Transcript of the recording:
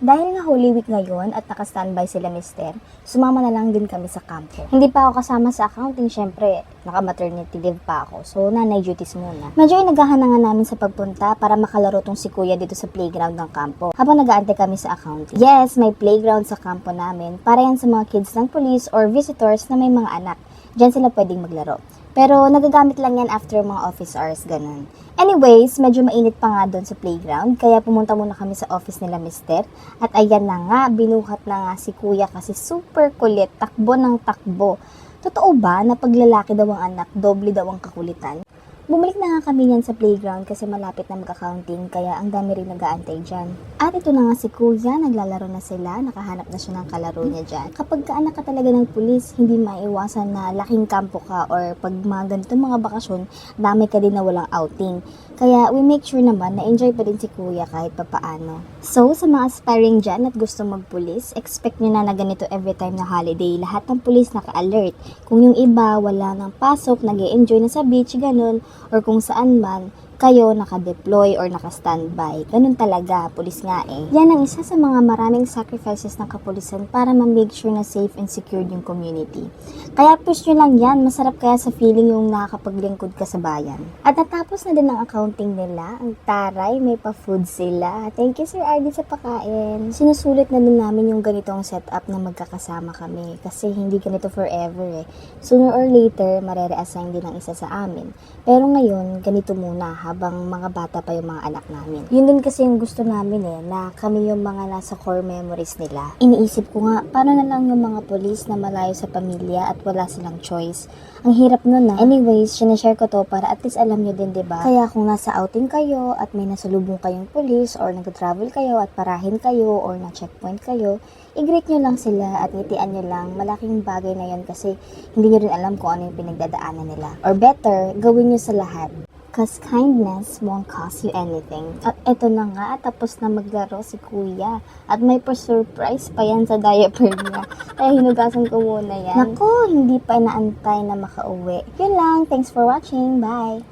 Dahil nga Holy Week ngayon at naka-standby sila mister, sumama na lang din kami sa kampo. Hindi pa ako kasama sa accounting, syempre, naka-maternity leave pa ako. So, nanay duties muna. Medyo inagahan na nga namin sa pagpunta para makalaro tong si kuya dito sa playground ng kampo. Habang nag-aantay kami sa accounting. Yes, may playground sa kampo namin. Para yan sa mga kids ng police or visitors na may mga anak. Diyan sila pwedeng maglaro. Pero nagagamit lang yan after mga office hours, ganun. Anyways, medyo mainit pa nga doon sa playground, kaya pumunta muna kami sa office nila mister. At ayan na nga, binuhat na nga si kuya kasi super kulit, takbo ng takbo. Totoo ba na pag lalaki daw ang anak, doble daw ang kakulitan? Bumalik na nga kami yan sa playground kasi malapit na mag-accounting kaya ang dami rin nag-aantay dyan. At ito na nga si kuya, naglalaro na sila, nakahanap na siya ng kalaro niya dyan. Kapag kaanak ka talaga ng pulis, hindi maiwasan na laking kampo ka or pag mga ganito mga bakasyon, dami ka din na walang outing. Kaya we make sure naman na enjoy pa din si kuya kahit papaano. So, sa mga aspiring dyan at gusto magpulis, expect nyo na na ganito every time na holiday. Lahat ng pulis naka-alert. Kung yung iba wala nang pasok, nag enjoy na sa beach, ganun, or kung saan man, kayo naka-deploy or naka-standby. Ganun talaga, pulis nga eh. Yan ang isa sa mga maraming sacrifices ng kapulisan para ma-make sure na safe and secured yung community. Kaya push nyo lang yan, masarap kaya sa feeling yung nakakapaglingkod ka sa bayan. At natapos na din ang accounting nila, ang taray, may pa-food sila. Thank you Sir Ardy sa pakain. Sinusulit na din namin yung ganitong setup na magkakasama kami kasi hindi ganito forever eh. Sooner or later, marere-assign din ang isa sa amin. Pero ngayon, ganito muna habang mga bata pa yung mga anak namin. Yun din kasi yung gusto namin eh, na kami yung mga nasa core memories nila. Iniisip ko nga, paano na lang yung mga polis na malayo sa pamilya at wala silang choice. Ang hirap nun na. Anyways, sinashare ko to para at least alam nyo din, 'di ba? Kaya kung nasa outing kayo at may nasalubong kayong polis or nag-travel kayo at parahin kayo or na-checkpoint kayo, i-greet nyo lang sila at ngitian nyo lang. Malaking bagay na yon kasi hindi nyo rin alam kung ano yung pinagdadaanan nila. Or better, gawin nyo sa lahat. Cause kindness won't cost you anything. At eto na nga, tapos na maglaro si kuya. At may pa-surprise pa yan sa diaper niya. Kaya hinugasan ko muna yan. Nako, hindi pa inaantay na makauwi. Yun lang. Thanks for watching. Bye!